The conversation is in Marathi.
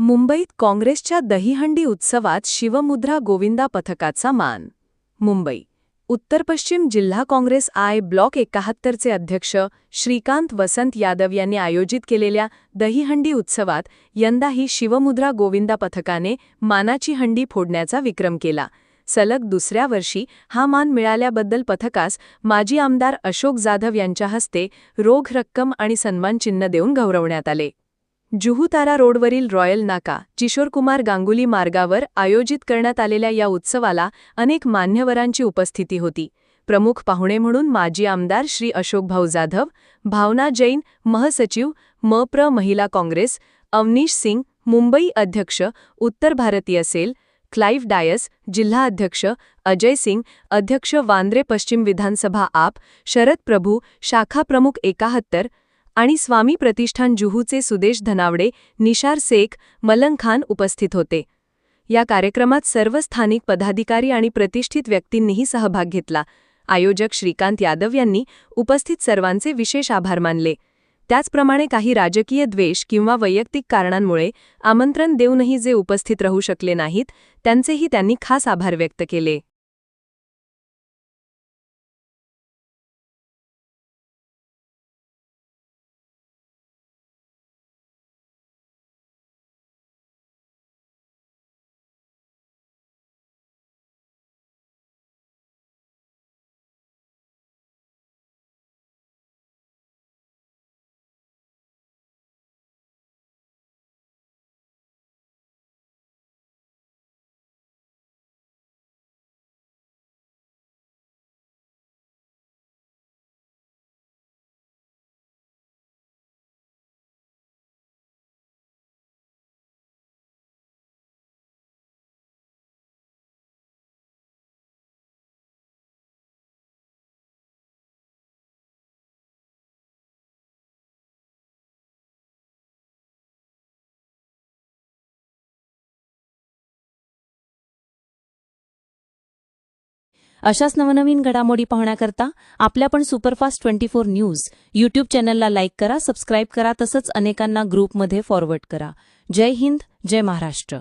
मुंबईत काँग्रेसच्या दहीहंडी उत्सवात शिवमुद्रा गोविंदा पथकाचा मान. मुंबई उत्तर पश्चिम जिल्हा काँग्रेस आय ब्लॉक एकाहत्तरचे अध्यक्ष श्रीकांत वसंत यादव यांनी आयोजित केलेल्या दहीहंडी उत्सवात यंदाही शिवमुद्रा गोविंदा पथकाने मानाची हंडी फोडण्याचा विक्रम केला. सलग दुसऱ्या वर्षी हा मान मिळाल्याबद्दल पथकास माजी आमदार अशोक जाधव यांच्या हस्ते रोख रक्कम आणि सन्मानचिन्ह देऊन गौरवण्यात आले. जुहूतारा रोडवरील रॉयल नाका किशोरकुमार गांगुली मार्गावर आयोजित करण्यात आलेल्या या उत्सवाला अनेक मान्यवरांची उपस्थिती होती. प्रमुख पाहुणे म्हणून माजी आमदार श्री अशोकभाऊ जाधव भावना जैन महसचिव मप्र महिला काँग्रेस अवनीश सिंग मुंबई अध्यक्ष उत्तर भारतीय सेल क्लाइव्ह डायस जिल्हा अध्यक्ष अजय सिंग अध्यक्ष वांद्रे पश्चिम विधानसभा आप शरद प्रभू शाखा प्रमुख एकाहत्तर आणि स्वामी प्रतिष्ठान जुहूचे सुदेश धनावडे निशार शेख मलंग खान उपस्थित होते. या कार्यक्रमात सर्व स्थानिक पदाधिकारी आणि प्रतिष्ठित व्यक्तींनीही सहभाग घेतला. आयोजक श्रीकांत यादव यांनी उपस्थित सर्वांचे विशेष आभार मानले. त्याचप्रमाणे काही राजकीय द्वेष किंवा वैयक्तिक कारणांमुळे आमंत्रण देऊनही जे उपस्थित राहू शकले नाहीत त्यांचेही त्यांनी खास आभार व्यक्त केले. अशाच नवनवीन घडामोडी पाहण्याकरता आपल्या पण superfast twenty four news YouTube चॅनलला लाईक करा सबस्क्राईब करा तसंच अनेकांना ग्रुपमध्ये फॉरवर्ड करा. जय हिंद जय महाराष्ट्र.